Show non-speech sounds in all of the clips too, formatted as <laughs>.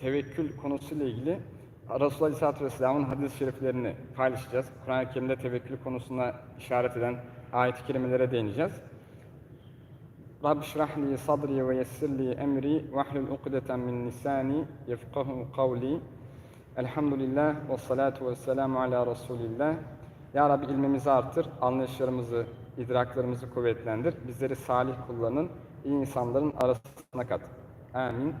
tevekkül konusuyla ilgili Resulullah Aleyhisselatü Vesselam'ın hadis-i şeriflerini paylaşacağız. Kur'an-ı Kerim'de tevekkül konusuna işaret eden ayet-i kerimelere değineceğiz. Rabbi şrah li sadri ve yessir li emri ve ahlul ukdeten min lisani yefkahu kavli. Elhamdülillah ve salatu ve selamu ala Resulillah. Ya Rabbi ilmimizi artır, anlayışlarımızı, idraklarımızı kuvvetlendir. Bizleri salih kullarının, iyi insanların arasına kat. Amin.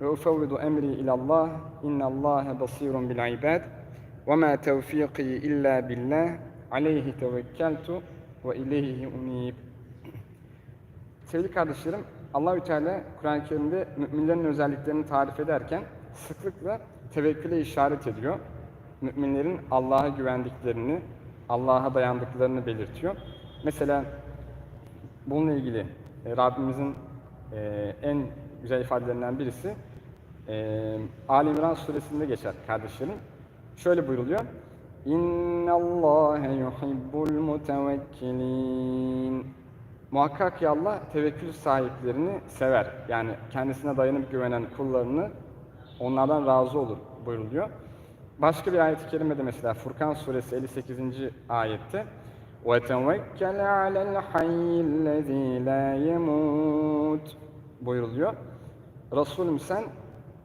Ve ufevvidu emri ilallah. İnnallâhe basîrun bil ibad. Ve mâ tevfîkî illâ billah. Aleyhi tevekkeltu ve ileyhi unîb. Sevgili kardeşlerim, Allahü Teala Kur'an-ı Kerim'de müminlerin özelliklerini tarif ederken sıklıkla tevekküle işaret ediyor. Müminlerin Allah'a güvendiklerini, Allah'a dayandıklarını belirtiyor. Mesela bununla ilgili e, Rabbimizin e, en güzel ifadelerinden birisi e, Ali İmran suresinde geçer kardeşlerim. Şöyle buyruluyor. İnna Allahe yuhibbul mutevekkilin. Muhakkak ki Allah tevekkül sahiplerini sever. Yani kendisine dayanıp güvenen kullarını onlardan razı olur buyruluyor. Başka bir ayet-i kerimede mesela Furkan suresi 58. ayette وَتَوَكَّلْ عَلَى الْحَيِّ الَّذ۪ي لَا يَمُوتُ buyuruluyor. Resulüm sen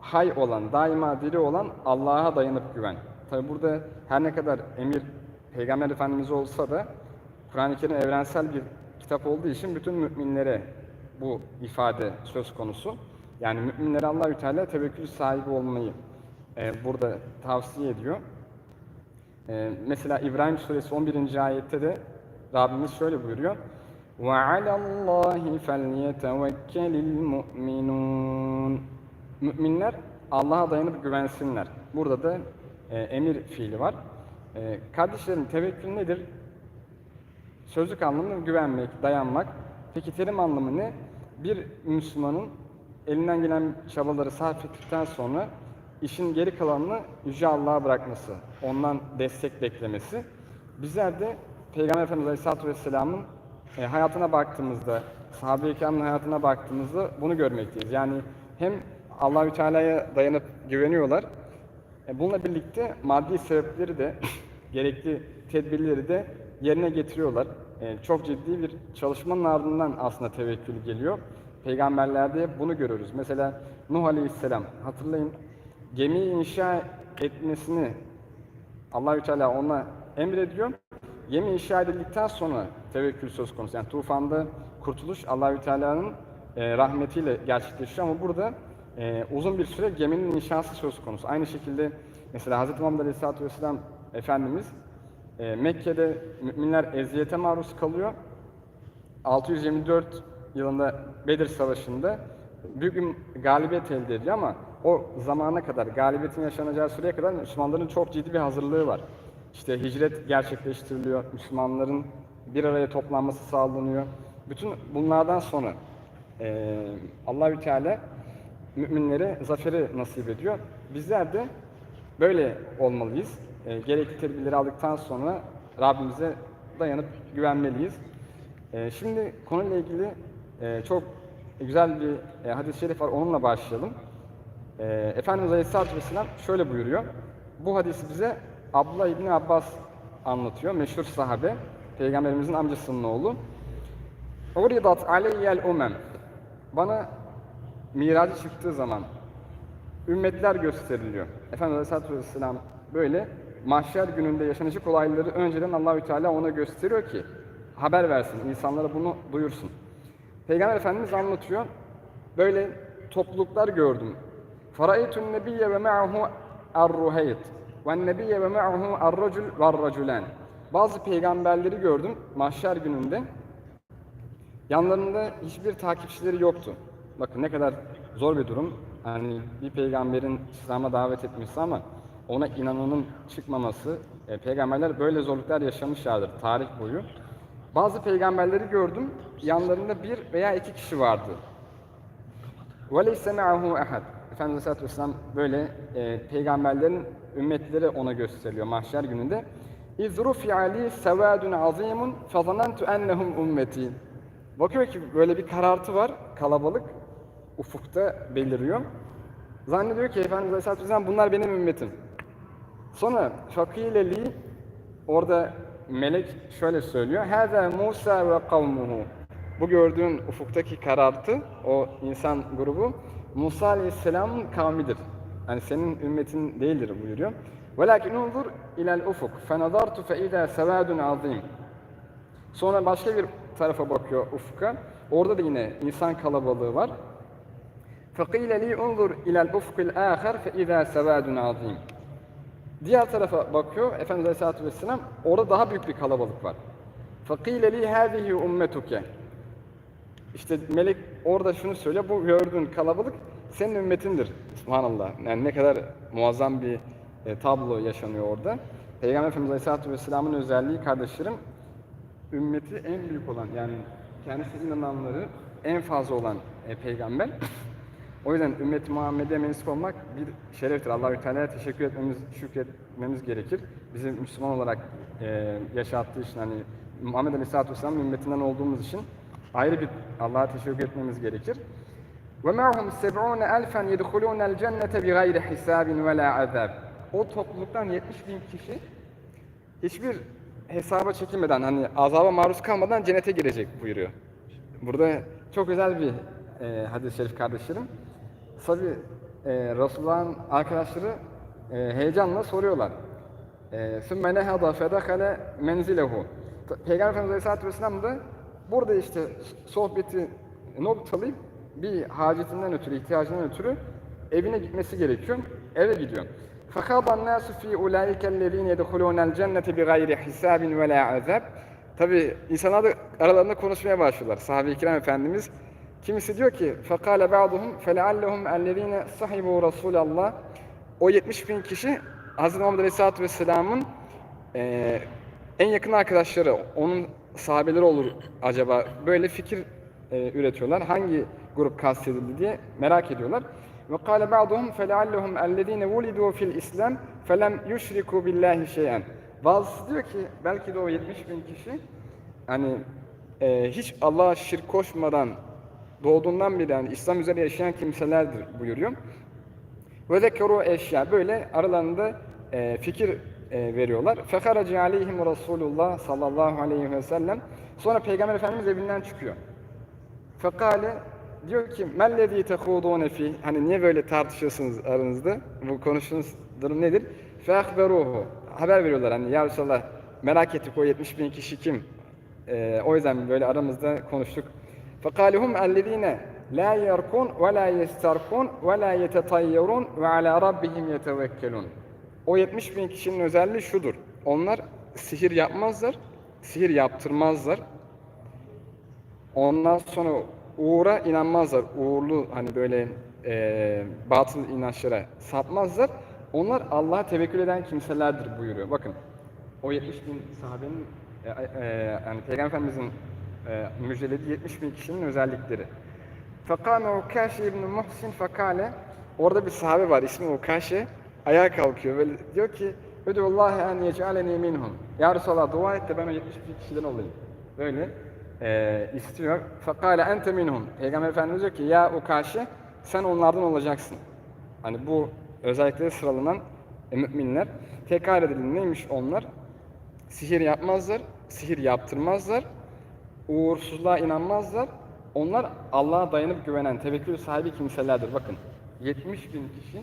hay olan, daima diri olan Allah'a dayanıp güven. Tabi burada her ne kadar emir Peygamber Efendimiz olsa da Kur'an-ı Kerim evrensel bir kitap olduğu için bütün müminlere bu ifade söz konusu. Yani müminlere Allahü Teala tevekkül sahibi olmayı e, burada tavsiye ediyor. E, mesela İbrahim suresi 11. ayette de Rabbimiz şöyle buyuruyor. وَعَلَى اللّٰهِ فَلْيَتَوَكَّلِ الْمُؤْمِنُونَ Müminler Allah'a dayanıp güvensinler. Burada da e, emir fiili var. E, kardeşlerim tevekkül nedir? Sözlük anlamı güvenmek, dayanmak. Peki terim anlamı ne? Bir Müslümanın elinden gelen çabaları sarf ettikten sonra işin geri kalanını Yüce Allah'a bırakması, ondan destek beklemesi. Bizler de Peygamber Efendimiz Aleyhisselatü Vesselam'ın e, hayatına baktığımızda, sahabe-i hayatına baktığımızda bunu görmekteyiz. Yani hem Allahü Teala'ya dayanıp güveniyorlar. E, bununla birlikte maddi sebepleri de gerekli tedbirleri de yerine getiriyorlar. E, çok ciddi bir çalışmanın ardından aslında tevekkül geliyor. Peygamberlerde bunu görüyoruz. Mesela Nuh Aleyhisselam hatırlayın gemiyi inşa etmesini Allahü Teala ona emrediyor. Gemi inşa edildikten sonra tevekkül söz konusu. Yani tufanda kurtuluş Allahü Teala'nın e, rahmetiyle gerçekleşiyor ama burada e, uzun bir süre geminin inşası söz konusu. Aynı şekilde mesela Hz. Muhammed Aleyhisselatü Vesselam Efendimiz e, Mekke'de müminler eziyete maruz kalıyor. 624 yılında Bedir Savaşı'nda büyük bir galibiyet elde ediyor ama o zamana kadar, galibiyetin yaşanacağı süreye kadar Müslümanların çok ciddi bir hazırlığı var. İşte hicret gerçekleştiriliyor, Müslümanların bir araya toplanması sağlanıyor. Bütün bunlardan sonra e, Allahü Teala müminlere zaferi nasip ediyor. Bizler de böyle olmalıyız. E, gerekli tedbirleri aldıktan sonra Rabbimize dayanıp güvenmeliyiz. E, şimdi konuyla ilgili e, çok güzel bir e, hadis-i şerif var. Onunla başlayalım. E, Efendimiz Aleyhisselatü Vesselam şöyle buyuruyor. Bu hadisi bize Abdullah İbni Abbas anlatıyor. Meşhur sahabe. Peygamberimizin amcasının oğlu. Uridat aleyyel umem. Bana miracı çıktığı zaman ümmetler gösteriliyor. Efendimiz Aleyhisselatü Vesselam böyle mahşer gününde yaşanacak olayları önceden Allahü Teala ona gösteriyor ki haber versin, insanlara bunu duyursun. Peygamber Efendimiz anlatıyor. Böyle topluluklar gördüm. Faraitun nebiyye ve ma'hu ar-ruhayt ve nebiyye ve ma'hu ar-racul ve ar-raculan. Bazı peygamberleri gördüm mahşer gününde. Yanlarında hiçbir takipçileri yoktu. Bakın ne kadar zor bir durum. Hani bir peygamberin İslam'a davet etmesi ama ona inananın çıkmaması. E, peygamberler böyle zorluklar yaşamışlardır tarih boyu. Bazı peygamberleri gördüm. Yanlarında bir veya iki kişi vardı. وَلَيْسَ مَعَهُ اَحَدٍ Efendimiz Aleyhisselatü Vesselam böyle e, peygamberlerin ümmetleri ona gösteriliyor mahşer gününde. اِذْ رُفِعَ لِي سَوَادٌ عَظِيمٌ فَظَنَنْتُ اَنَّهُمْ ümmeti. Bakıyor ki böyle bir karartı var, kalabalık ufukta beliriyor. Zannediyor ki Efendimiz Aleyhisselatü bunlar benim ümmetim. Sonra fakileli orada melek şöyle söylüyor. Hâzâ Musa ve kavmuhu. Bu gördüğün ufuktaki karartı, o insan grubu Musa Aleyhisselam'ın kavmidir. Yani senin ümmetin değildir buyuruyor. Unzur ilel ufuk fenazartu fe izâ sevâdun azîm. Sonra başka bir tarafa bakıyor ufka. Orada da yine insan kalabalığı var. فَقِيلَ لِي اُنْظُرْ اِلَى الْاُفْقِ الْآخَرِ فَاِذَا سَوَادٌ عَظِيمٌ Diğer tarafa bakıyor Efendimiz Aleyhisselatü Vesselam. Orada daha büyük bir kalabalık var. فَقِيلَ لِي هَذِهِ اُمَّتُكَ İşte melek orada şunu söylüyor. Bu gördüğün kalabalık senin ümmetindir. Subhanallah. Yani ne kadar muazzam bir e, tablo yaşanıyor orada. Peygamber Efendimiz Aleyhisselatü Vesselam'ın özelliği kardeşlerim ümmeti en büyük olan yani kendisi inananları en fazla olan e, peygamber. O yüzden ümmet Muhammed'e mensup olmak bir şereftir. Allahü Teala'ya teşekkür etmemiz, şükretmemiz gerekir. Bizi Müslüman olarak e, yaşattığı için hani Muhammed Aleyhisselatü Vesselam ümmetinden olduğumuz için ayrı bir Allah'a teşekkür etmemiz gerekir. Ve ma'hum seb'ûne elfen yedhulûnel cennete bi gayri hisabin ve la. O topluluktan 70 bin kişi hiçbir hesaba çekilmeden hani azaba maruz kalmadan cennete girecek buyuruyor. Burada çok özel bir e, hadis-i şerif kardeşlerim. Tabi e, Resulullah'ın arkadaşları e, heyecanla soruyorlar. ثُمَّ نَهَضَ فَدَخَلَ مَنْزِلَهُ Peygamber Efendimiz Aleyhisselatü Vesselam da burada işte sohbeti noktalayıp bir hacetinden ötürü, ihtiyacından ötürü evine gitmesi gerekiyor. Eve gidiyor. فَخَاضَ النَّاسُ ف۪ي اُولَٰئِكَ الَّذ۪ينَ يَدْخُلُونَ الْجَنَّةِ بِغَيْرِ حِسَابٍ وَلَا عَذَابٍ Tabi insanlar da aralarında konuşmaya başlıyorlar. Sahabe-i kiram Efendimiz Kimisi diyor ki فَقَالَ بَعْضُهُمْ فَلَعَلَّهُمْ اَلَّذ۪ينَ صَحِبُوا رَسُولَ اللّٰهِ O 70 bin kişi Hz. Muhammed Aleyhisselatü Vesselam'ın e, en yakın arkadaşları, onun sahabeleri olur acaba. Böyle fikir e, üretiyorlar. Hangi grup kastedildi diye merak ediyorlar. وَقَالَ بَعْضُهُمْ فَلَعَلَّهُمْ اَلَّذ۪ينَ وُلِدُوا فِي الْاِسْلَامِ فَلَمْ يُشْرِكُوا بِاللّٰهِ شَيْئًا Bazısı diyor ki belki de o 70 bin kişi hani e, hiç Allah'a şirk koşmadan doğduğundan beri yani İslam üzere yaşayan kimselerdir buyuruyor. Ve zekeru eşya böyle aralarında e, fikir e, veriyorlar. Fekaraci aleyhim Resulullah sallallahu aleyhi ve sellem. Sonra Peygamber Efendimiz evinden çıkıyor. Fekale diyor ki mellezî tehûdûne fî hani niye böyle tartışıyorsunuz aranızda? Bu konuştuğunuz durum nedir? Fehberuhu haber veriyorlar hani ya Resulallah merak ettik o 70 bin kişi kim? E, o yüzden böyle aramızda konuştuk. فقال هم الذين لا يركون ولا يستركون ولا يتطيرون وعلى ربهم يتوكلون. O 70 bin kişinin özelliği şudur. Onlar sihir yapmazlar, sihir yaptırmazlar. Ondan sonra uğura inanmazlar. Uğurlu hani böyle e, batıl inançlara sapmazlar. Onlar Allah'a tevekkül eden kimselerdir buyuruyor. Bakın o 70 bin sahabenin e, e, yani Peygamber Efendimizin e, müjdelediği 70 bin kişinin özellikleri. Fakame Ukaşe İbn Muhsin fakale orada bir sahabe var ismi Ukaşe ayağa kalkıyor böyle diyor ki Ödüllahi en yec'aleni minhum. Ya Resulallah dua et de ben o 70 bin kişiden olayım. Böyle e, istiyor. Fakale ente minhum. Peygamber Efendimiz diyor ki ya Ukaşe sen onlardan olacaksın. Hani bu özellikleri sıralanan e, müminler. Tekrar edelim neymiş onlar? Sihir yapmazlar, sihir yaptırmazlar, uğursuzluğa inanmazlar. Onlar Allah'a dayanıp güvenen, tevekkül sahibi kimselerdir. Bakın 70 bin kişi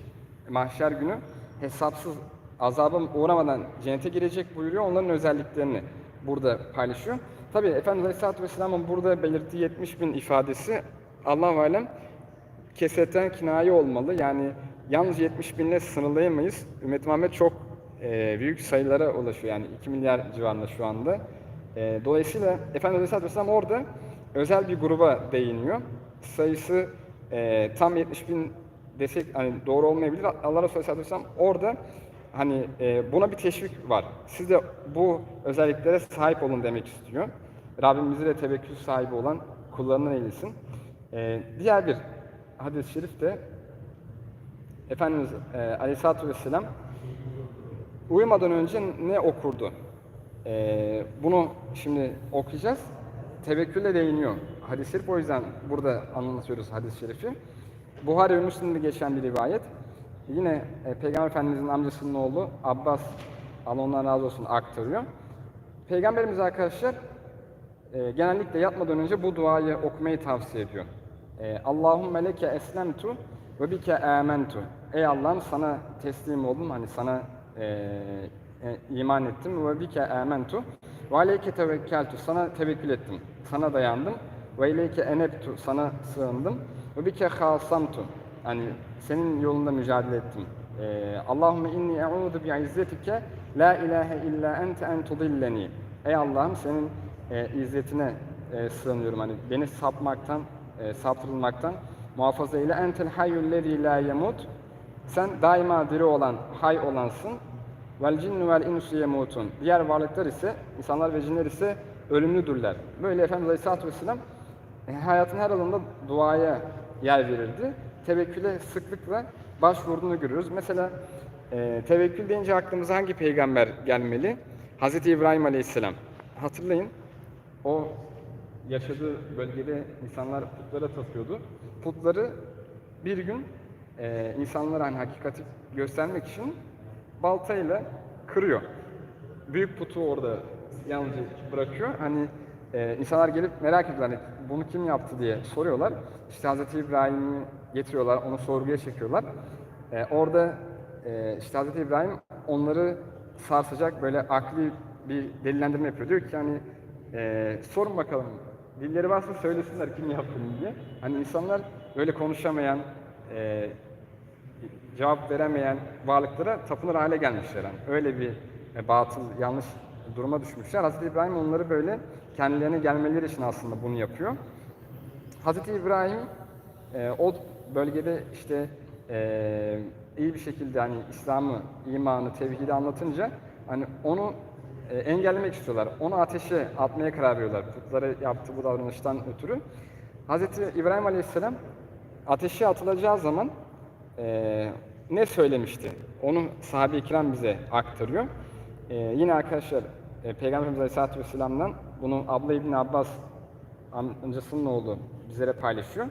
mahşer günü hesapsız azaba uğramadan cennete girecek buyuruyor. Onların özelliklerini burada paylaşıyor. Tabi Efendimiz Aleyhisselatü Vesselam'ın burada belirttiği 70 bin ifadesi Allah-u Alem kesetten kinaye olmalı. Yani yalnız 70 binle sınırlayamayız. Ümmet Muhammed çok e, büyük sayılara ulaşıyor. Yani 2 milyar civarında şu anda. E, dolayısıyla Efendimiz Aleyhisselatü Vesselam orada özel bir gruba değiniyor. Sayısı e, tam 70 bin desek hani doğru olmayabilir. Allah Resulü Aleyhisselatü Vesselam orada hani e, buna bir teşvik var. Siz de bu özelliklere sahip olun demek istiyor. Rabbimizi de tevekkül sahibi olan kullarından eylesin. E, diğer bir hadis-i şerif de Efendimiz e, Aleyhisselatü Vesselam uyumadan önce ne okurdu? E, bunu şimdi okuyacağız. Tevekkülle değiniyor. Hadis-i şerif o yüzden burada anlatıyoruz hadis-i şerifi. Buhari ve Müslim'de geçen bir rivayet. Yine e, Peygamber Efendimizin amcasının oğlu Abbas, Allah ondan razı olsun aktarıyor. Peygamberimiz arkadaşlar e, genellikle yatmadan önce bu duayı okumayı tavsiye ediyor. E, Allahümme leke eslemtu ve bike amentu. Ey Allah'ım sana teslim oldum, hani sana e, e, iman ettim ve bike amentu. Ve aleyke tevekkeltu, sana tevekkül ettim, sana dayandım. Ve ileyke enebtu, sana sığındım. Ve bike hasamtu, hani senin yolunda mücadele ettim. E, Allahümme inni e'udu bi'izzetike la ilahe illa ente en tudilleni. Ey Allah'ım senin e, izzetine e, sığınıyorum. Hani beni sapmaktan, e, saptırılmaktan muhafaza eyle. Entel hayyul lezî la yemut. Sen daima diri olan, hay olansın. Vel cinnu vel insu yemutun. Diğer varlıklar ise, insanlar ve cinler ise ölümlüdürler. Böyle Efendimiz Aleyhisselatü Vesselam e, hayatın her alanında duaya yer verirdi. Tevekküle sıklıkla başvurduğunu görüyoruz. Mesela e, tevekkül deyince aklımıza hangi peygamber gelmeli? Hazreti İbrahim Aleyhisselam. Hatırlayın, o yaşadığı bölgede insanlar putlara tapıyordu. Putları bir gün e, insanlara hani hakikati göstermek için baltayla kırıyor. Büyük putu orada yalnızca bırakıyor. Hani e, insanlar gelip merak ediyorlar, hani bunu kim yaptı diye soruyorlar. İşte Hazreti İbrahim'i getiriyorlar, onu sorguya çekiyorlar. E, orada e, işte Hazreti İbrahim onları sarsacak böyle akli bir delillendirme yapıyor. Diyor ki hani e, sorun bakalım dilleri varsa söylesinler kim yaptı diye. Hani insanlar böyle konuşamayan, e, cevap veremeyen varlıklara tapınır hale gelmişler. Yani öyle bir e, batıl, yanlış duruma düşmüşler. Hazreti İbrahim onları böyle kendilerine gelmeleri için aslında bunu yapıyor. Hazreti İbrahim e, o bölgede işte e, iyi bir şekilde hani İslam'ı, imanı, tevhidi anlatınca hani onu e, engellemek istiyorlar. Onu ateşe atmaya karar veriyorlar. Putlara yaptığı bu davranıştan ötürü. Hazreti İbrahim Aleyhisselam ateşe atılacağı zaman e, ne söylemişti? Onu sahabe-i kiram bize aktarıyor. E, yine arkadaşlar e, Peygamberimiz Aleyhisselatü Vesselam'dan bunu Abla İbni Abbas amcasının oğlu bizlere paylaşıyor.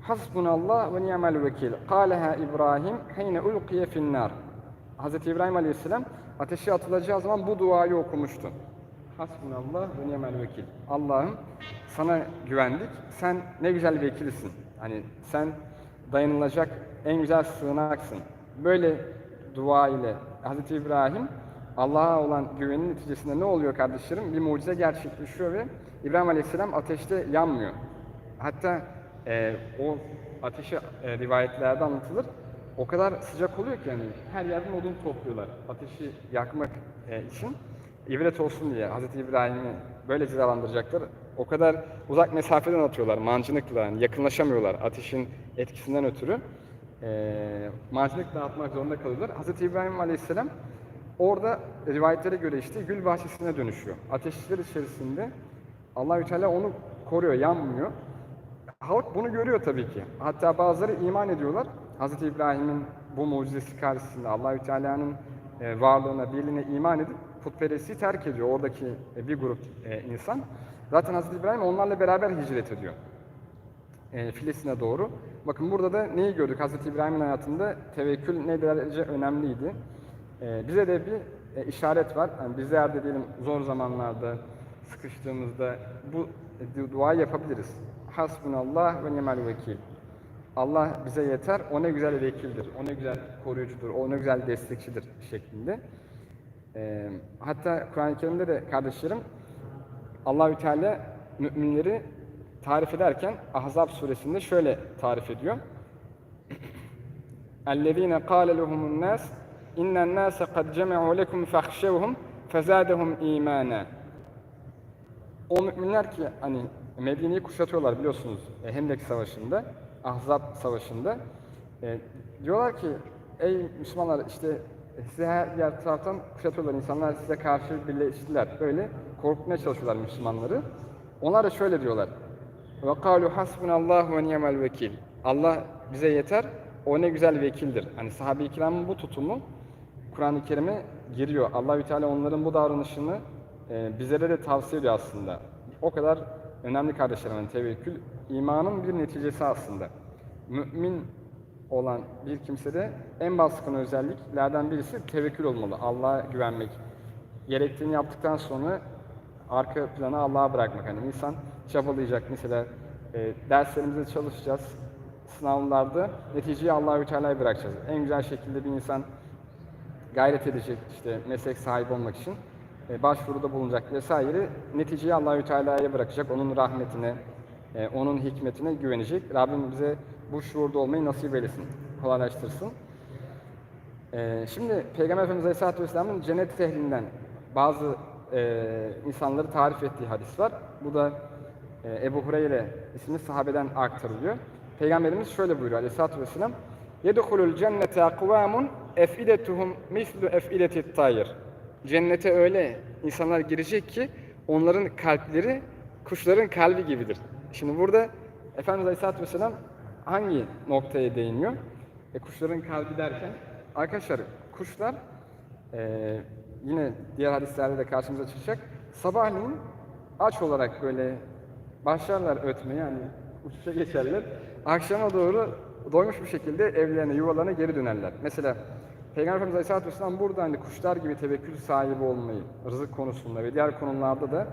Hasbunallah ve ni'mel vekil. Kâleha İbrahim heyne ulkiye finnâr. Hz. İbrahim Aleyhisselam ateşe atılacağı zaman bu duayı okumuştu. Hasbunallah ve ni'mel vekil. Allah'ım sana güvendik. Sen ne güzel vekilsin. Hani sen dayanılacak en güzel sığınaksın. Böyle dua ile Hz. İbrahim Allah'a olan güvenin neticesinde ne oluyor kardeşlerim? Bir mucize gerçekleşiyor ve İbrahim Aleyhisselam ateşte yanmıyor. Hatta e, o ateşi e, rivayetlerde anlatılır. O kadar sıcak oluyor ki yani her yerden odun topluyorlar ateşi yakmak e, için. İbret olsun diye Hz. İbrahim'i böyle cezalandıracaklar. O kadar uzak mesafeden atıyorlar mancınıkla yani yakınlaşamıyorlar ateşin etkisinden ötürü. E, mancınıkla atmak zorunda kalıyorlar. Hz. İbrahim Aleyhisselam orada rivayetlere göre işte gül bahçesine dönüşüyor. Ateşler içerisinde Allahü Teala onu koruyor, yanmıyor. Halk bunu görüyor tabii ki. Hatta bazıları iman ediyorlar. Hz. İbrahim'in bu mucizesi karşısında Allahü Teala'nın e, varlığına, birliğine iman edip putperestliği terk ediyor oradaki e, bir grup e, insan. Zaten Hz. İbrahim onlarla beraber hicret ediyor. E, Filistin'e doğru. Bakın burada da neyi gördük? Hz. İbrahim'in hayatında tevekkül ne derece önemliydi. E, bize de bir e, işaret var. Yani bizler de diyelim zor zamanlarda, sıkıştığımızda bu e, duayı yapabiliriz. Hasbunallah ve ni'mel vekil. Allah bize yeter, o ne güzel vekildir, o ne güzel koruyucudur, o ne güzel destekçidir şeklinde. Ee, hatta Kur'an-ı Kerim'de de kardeşlerim Allahü Teala müminleri tarif ederken Ahzab suresinde şöyle tarif ediyor. اَلَّذ۪ينَ قَالَ لَهُمُ النَّاسِ اِنَّ النَّاسَ قَدْ جَمَعُوا لَكُمْ فَخْشَوْهُمْ فَزَادَهُمْ اِيمَانًا O müminler ki hani Medine'yi kuşatıyorlar biliyorsunuz e, Hendek Savaşı'nda, Ahzab Savaşı'nda. E, diyorlar ki ey Müslümanlar işte e, size her yer taraftan kuşatıyorlar. insanlar size karşı birleştiler. Böyle korkutmaya çalışıyorlar Müslümanları. Onlar da şöyle diyorlar. Kalu hasbunallahu ve ni'mel vekil. Allah bize yeter. O ne güzel vekildir. Hani sahabe-i kiramın bu tutumu Kur'an-ı Kerim'e giriyor. Allahü Teala onların bu davranışını e, bizlere de tavsiye ediyor aslında. O kadar önemli kardeşlerim yani tevekkül imanın bir neticesi aslında. mümin olan bir kimsede en baskın özelliklerden birisi tevekkül olmalı. Allah'a güvenmek. Gerektiğini yaptıktan sonra arka plana Allah'a bırakmak. Hani insan çabalayacak mesela e, derslerimizde çalışacağız. Sınavlarda neticeyi Allahü Teala'ya bırakacağız. En güzel şekilde bir insan gayret edecek işte meslek sahibi olmak için e, başvuruda bulunacak vesaire. Neticeyi Allahü Teala'ya bırakacak. Onun rahmetine, e, onun hikmetine güvenecek. Rabbim bize bu şuurda olmayı nasip eylesin, kolaylaştırsın. E, şimdi Peygamber Efendimiz Aleyhisselatü Vesselam'ın cennet ehlinden bazı e, insanları tarif ettiği hadis var. Bu da e, Ebu Hureyre isimli sahabeden aktarılıyor. Peygamberimiz şöyle buyuruyor Aleyhisselatü Vesselam. يَدْخُلُ الْجَنَّةَ اَقْوَامٌ اَفْئِدَتُهُمْ مِثْلُ اَفْئِدَةِ الطَّيْرِ Cennete öyle insanlar girecek ki onların kalpleri kuşların kalbi gibidir. Şimdi burada Efendimiz Aleyhisselatü Vesselam hangi noktaya değiniyor? E, kuşların kalbi derken arkadaşlar kuşlar e, yine diğer hadislerde de karşımıza çıkacak. Sabahleyin aç olarak böyle başlarlar ötmeye yani uçuşa geçerler. Akşama doğru doymuş bir şekilde evlerine, yuvalarına geri dönerler. Mesela Peygamber Efendimiz Aleyhisselatü Vesselam burada hani kuşlar gibi tevekkül sahibi olmayı, rızık konusunda ve diğer konularda da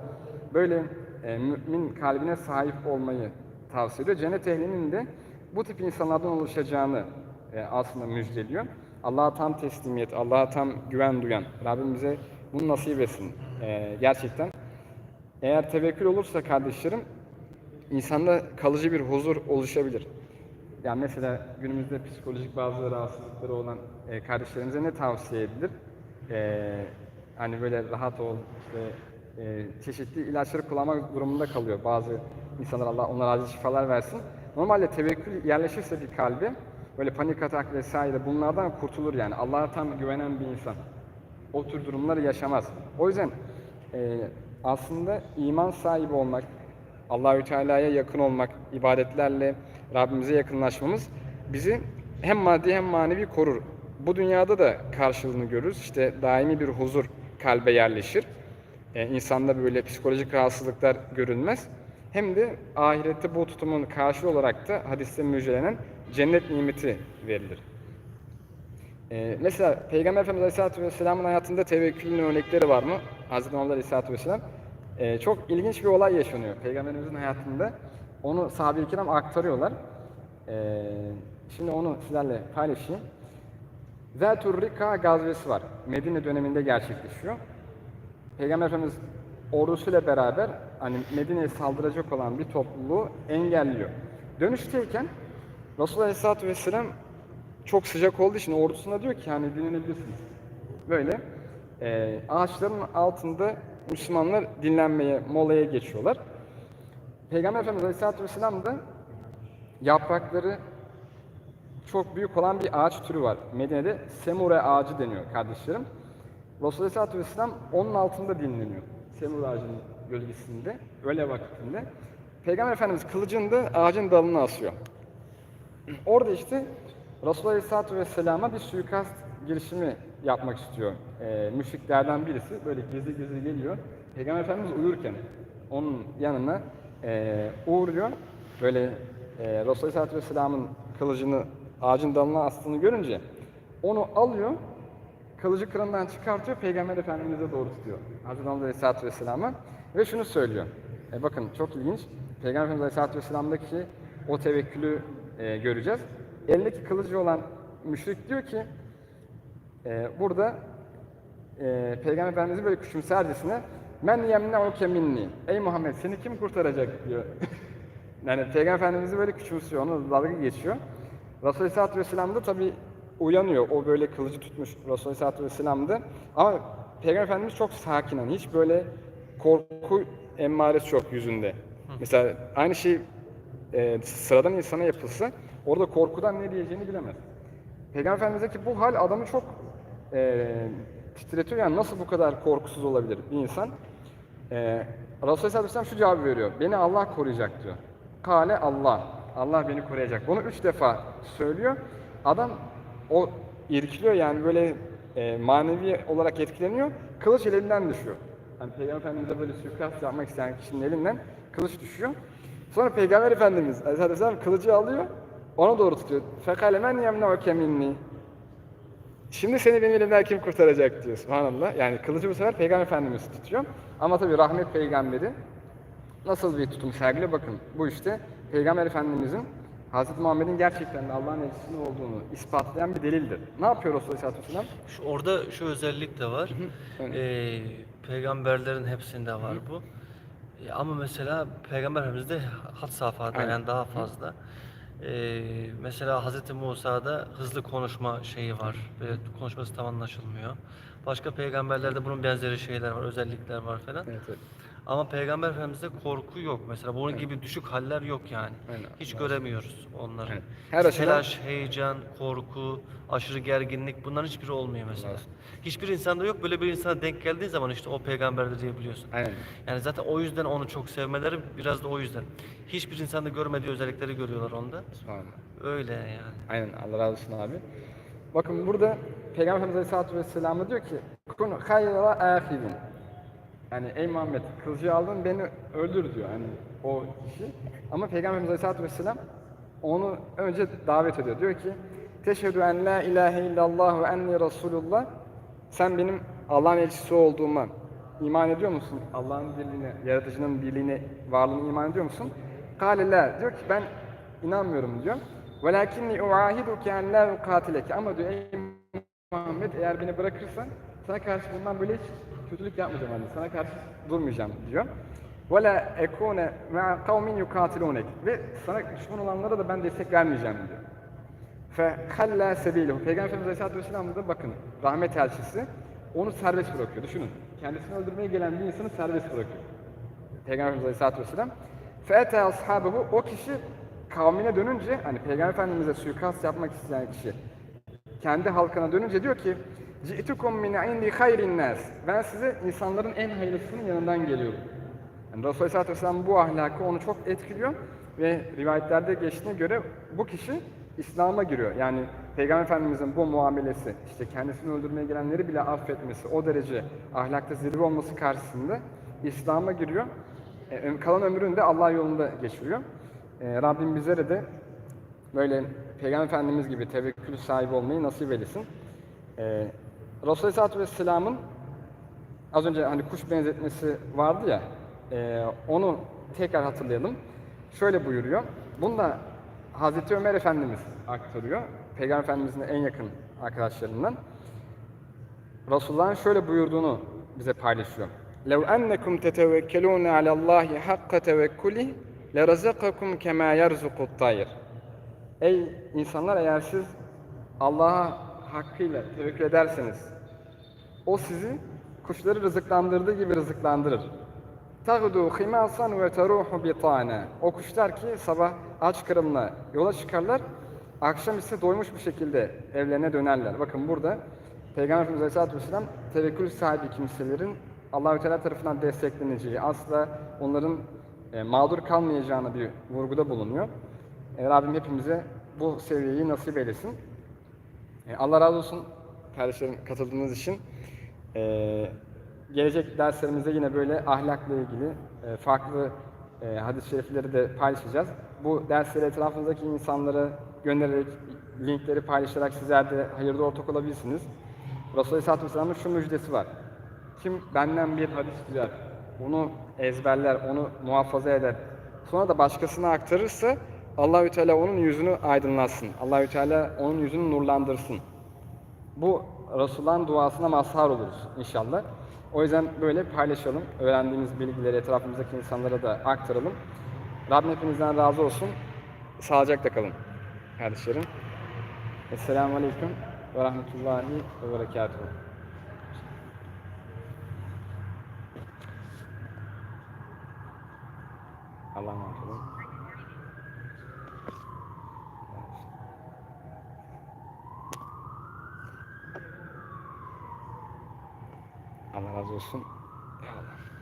böyle e, mümin kalbine sahip olmayı tavsiye ediyor. Cennet ehlinin de bu tip insanlardan oluşacağını e, aslında müjdeliyor. Allah'a tam teslimiyet, Allah'a tam güven duyan, Rabbim bize bunu nasip etsin. E, gerçekten eğer tevekkül olursa kardeşlerim, insanda kalıcı bir huzur oluşabilir. Yani mesela günümüzde psikolojik bazı rahatsızlıkları olan e, kardeşlerimize ne tavsiye edilir? E, hani böyle rahat ol, işte e, çeşitli ilaçları kullanmak durumunda kalıyor bazı insanlar Allah onlara acil şifalar versin. Normalde tevekkül yerleşirse bir kalbe böyle panik atak vesaire bunlardan kurtulur yani. Allah'a tam güvenen bir insan o tür durumları yaşamaz. O yüzden e, aslında iman sahibi olmak, Allahü Teala'ya yakın olmak, ibadetlerle Rabbimize yakınlaşmamız bizi hem maddi hem manevi korur. Bu dünyada da karşılığını görürüz. İşte daimi bir huzur kalbe yerleşir. Ee, insanda böyle psikolojik rahatsızlıklar görülmez. Hem de ahirette bu tutumun karşılığı olarak da hadiste müjdelenen cennet nimeti verilir. Ee, mesela Peygamber Efendimiz Aleyhisselatü Vesselam'ın hayatında tevekkülün örnekleri var mı? Hazreti Muhammed Aleyhisselatü Vesselam. Ee, çok ilginç bir olay yaşanıyor Peygamberimizin hayatında. Onu sahabe-i kiram aktarıyorlar. Ee, şimdi onu sizlerle paylaşayım. Zeltur Rika gazvesi var. Medine döneminde gerçekleşiyor. Peygamber Efendimiz ordusuyla beraber hani Medine'ye saldıracak olan bir topluluğu engelliyor. Dönüşteyken Resulullah Aleyhisselatü Vesselam çok sıcak olduğu için ordusuna diyor ki hani dinlenebilirsiniz. Böyle e, ağaçların altında Müslümanlar dinlenmeye, molaya geçiyorlar. Peygamber Efendimiz Aleyhisselatü Vesselam da yaprakları çok büyük olan bir ağaç türü var. Medine'de semure ağacı deniyor kardeşlerim. Resulullah Aleyhisselatü Vesselam onun altında dinleniyor. Semure ağacının gölgesinde, öyle vakitinde. Peygamber Efendimiz kılıcını da ağacın dalına asıyor. Orada işte Resulullah Aleyhisselatü Vesselam'a bir suikast girişimi yapmak istiyor. Ee, müşriklerden birisi böyle gizli gizli geliyor. Peygamber Efendimiz uyurken onun yanına e, uğruyor. Böyle e, Resulullah Aleyhisselatü Vesselam'ın kılıcını ağacın dalına astığını görünce onu alıyor, kılıcı kırından çıkartıyor, Peygamber Efendimiz'e doğru tutuyor. Hazreti Aleyhisselatü Vesselam'a ve şunu söylüyor. E, bakın çok ilginç. Peygamber Efendimiz Aleyhisselatü Vesselam'daki o tevekkülü e, göreceğiz. Elindeki kılıcı olan müşrik diyor ki e, burada e, Peygamber Efendimiz'i böyle küçümsercesine men yemne'uke minni. Ey Muhammed seni kim kurtaracak diyor. <laughs> yani Peygamber Efendimiz'i böyle küçümsüyor, onu dalga geçiyor. Resulullah Aleyhisselatü Vesselam da tabi uyanıyor. O böyle kılıcı tutmuş Resulullah Aleyhisselatü Vesselam'da. Ama Peygamber Efendimiz çok sakin. Yani hiç böyle korku emmaresi yok yüzünde. Mesela aynı şey e, sıradan insana yapılsa orada korkudan ne diyeceğini bilemez. Peygamber Efendimiz'deki bu hal adamı çok e, titretiyor. Yani nasıl bu kadar korkusuz olabilir bir insan? E, Resulullah Aleyhisselatü Vesselam şu cevabı veriyor. Beni Allah koruyacak diyor. Kale Allah. Allah beni koruyacak. Bunu üç defa söylüyor. Adam o irkiliyor yani böyle e, manevi olarak etkileniyor. Kılıç elinden düşüyor. Yani Peygamber Efendimiz'e böyle suikast yapmak isteyen kişinin elinden kılıç düşüyor. Sonra Peygamber Efendimiz Aleyhisselatü Vesselam kılıcı alıyor. Ona doğru tutuyor. Fekale men yemna'uke minni. Şimdi seni benim elimden kim kurtaracak diyor subhanallah. Yani kılıcı bu sefer Peygamber Efendimiz tutuyor. Ama tabii rahmet peygamberi nasıl bir tutum sergiliyor bakın. Bu işte Peygamber Efendimizin Hz. Muhammed'in gerçekten de Allah'ın elçisi olduğunu ispatlayan bir delildir. Ne yapıyor Resulullah sallallahu aleyhi ve sellem? Şu, orada şu özellik de var. Ee, peygamberlerin hepsinde var bu. Ee, ama mesela Peygamber Efendimiz'de had safhada Aynen. yani daha fazla. Ee, mesela Hz. Musa'da hızlı konuşma şeyi var. Böyle konuşması tam anlaşılmıyor. Başka peygamberlerde bunun benzeri şeyler var, özellikler var falan. Evet, evet. Ama Peygamber Efendimiz'de korku yok. Mesela bunun gibi düşük haller yok yani. Aynen. Hiç göremiyoruz onları. Aynen. Her açıdan- Telaş, heyecan, korku, aşırı gerginlik bunların hiçbiri olmuyor mesela. Allah. Hiçbir insanda yok. Böyle bir insana denk geldiği zaman işte o peygamberdir diyebiliyorsun. Aynen. Yani zaten o yüzden onu çok sevmeleri biraz da o yüzden. Hiçbir insanda görmediği özellikleri görüyorlar onda. Öyle yani. Aynen Allah razı olsun abi. Bakın burada Peygamber Efendimiz Aleyhisselatü Vesselam da diyor ki Kun hayra ahidin. Yani ey Muhammed kılıcı aldın beni öldür diyor hani o kişi. Ama Peygamber Efendimiz Aleyhisselatü Vesselam onu önce davet ediyor. Diyor ki Teşhedü en la ilahe illallah ve enni Resulullah sen benim Allah'ın elçisi olduğuma iman ediyor musun? Allah'ın birliğine, yaratıcının birliğine, varlığına iman ediyor musun? Kale la. Diyor ki ben inanmıyorum diyor. Velakinni uahiduke en la ukatileke. Ama diyor ey Muhammed eğer beni bırakırsan sana karşı bundan böyle hiç kötülük yapmayacağım hani. Sana karşı durmayacağım diyor. Ve la ekune ma'a kavmin yukatilunek. Ve sana düşman olanlara da ben destek vermeyeceğim diyor. Fe halla sebiluhu. Peygamber Efendimiz Aleyhisselatü da bakın rahmet elçisi onu serbest bırakıyor. Düşünün. Kendisini öldürmeye gelen bir insanı serbest bırakıyor. Peygamber Efendimiz Aleyhisselatü Vesselam. Fe'ete ashabehu o kişi kavmine dönünce hani Peygamber Efendimiz'e suikast yapmak isteyen kişi kendi halkına dönünce diyor ki Ci'tukum min indi hayrin nas. Ben size insanların en hayırlısının yanından geliyorum. Yani Resulullah Aleyhisselatü bu ahlakı onu çok etkiliyor ve rivayetlerde geçtiğine göre bu kişi İslam'a giriyor. Yani Peygamber Efendimiz'in bu muamelesi, işte kendisini öldürmeye gelenleri bile affetmesi, o derece ahlakta zirve olması karşısında İslam'a giriyor. E, kalan ömrünü de Allah yolunda geçiriyor. E, Rabbim bizlere de böyle Peygamber Efendimiz gibi tevekkül sahibi olmayı nasip eylesin. E, Resulullah Aleyhisselatü Vesselam'ın az önce hani kuş benzetmesi vardı ya, e, onu tekrar hatırlayalım. Şöyle buyuruyor. Bunu da Hazreti Ömer Efendimiz aktarıyor. Peygamber Efendimiz'in en yakın arkadaşlarından. Resulullah'ın şöyle buyurduğunu bize paylaşıyor. لَوْ أَنَّكُمْ تَتَوَكَّلُونَ عَلَى اللّٰهِ حَقَّ تَوَكُّلِهِ لَرَزَقَكُمْ كَمَا يَرْزُقُ الطَّيْرِ Ey insanlar eğer siz Allah'a hakkıyla tevekkül ederseniz o sizi kuşları rızıklandırdığı gibi rızıklandırır. Tağdu himasan ve teruhu bitana. O kuşlar ki sabah aç karınla yola çıkarlar, akşam ise doymuş bir şekilde evlerine dönerler. Bakın burada Peygamber Efendimiz Aleyhisselatü Vesselam tevekkül sahibi kimselerin Allahü Teala tarafından destekleneceği, asla onların e, mağdur kalmayacağına bir vurguda bulunuyor. E, Rabbim hepimize bu seviyeyi nasip eylesin. E, Allah razı olsun kardeşlerim katıldığınız için. E, gelecek derslerimizde yine böyle ahlakla ilgili e, farklı e, hadis-i şerifleri de paylaşacağız. Bu dersleri etrafınızdaki insanlara göndererek, linkleri paylaşarak sizler de hayırda ortak olabilirsiniz. Resulullah Aleyhisselatü Vesselam'ın şu müjdesi var. Kim benden bir hadis duyar, onu ezberler, onu muhafaza eder, sonra da başkasına aktarırsa Allahü Teala onun yüzünü aydınlatsın. Allahü Teala onun yüzünü nurlandırsın. Bu Resulullah'ın duasına mazhar oluruz inşallah. O yüzden böyle paylaşalım. Öğrendiğimiz bilgileri etrafımızdaki insanlara da aktaralım. Rabbim hepinizden razı olsun. Sağlıcakla kalın kardeşlerim. Esselamu Aleyküm ve Rahmetullahi ve Berekatuhu. Allah'a emanet olun. Allah razı olsun.